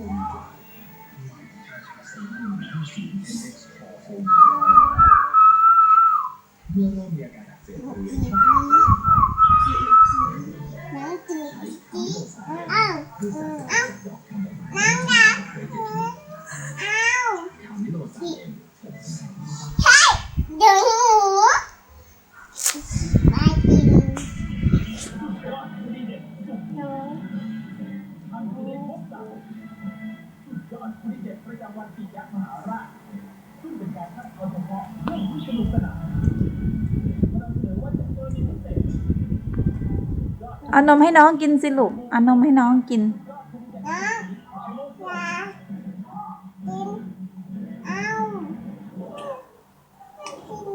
เมื่อเริ่มมีอาการอักเสบบริเวณช่องน้องจีจีอ้าวอ้าวน้องดาอ้าวใช่ เอานมให้น้องกินสิลูกเอานมให้น้องกินน้องนากินอ้า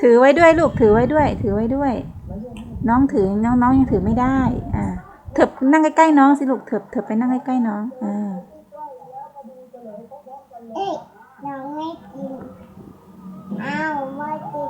ถือไว้ด้วยลูกถือไว้ด้วย ถือไว้ด้วย น้องถือน้องน้องยังถือไม่ได้ อ่าเถิบนั่งใกล้ๆน้องสิลูกเถิบเถิบไปนั่งใกล้ๆน้องอ่าเอ้ยน้องไม่กินอ้าวไม่กิน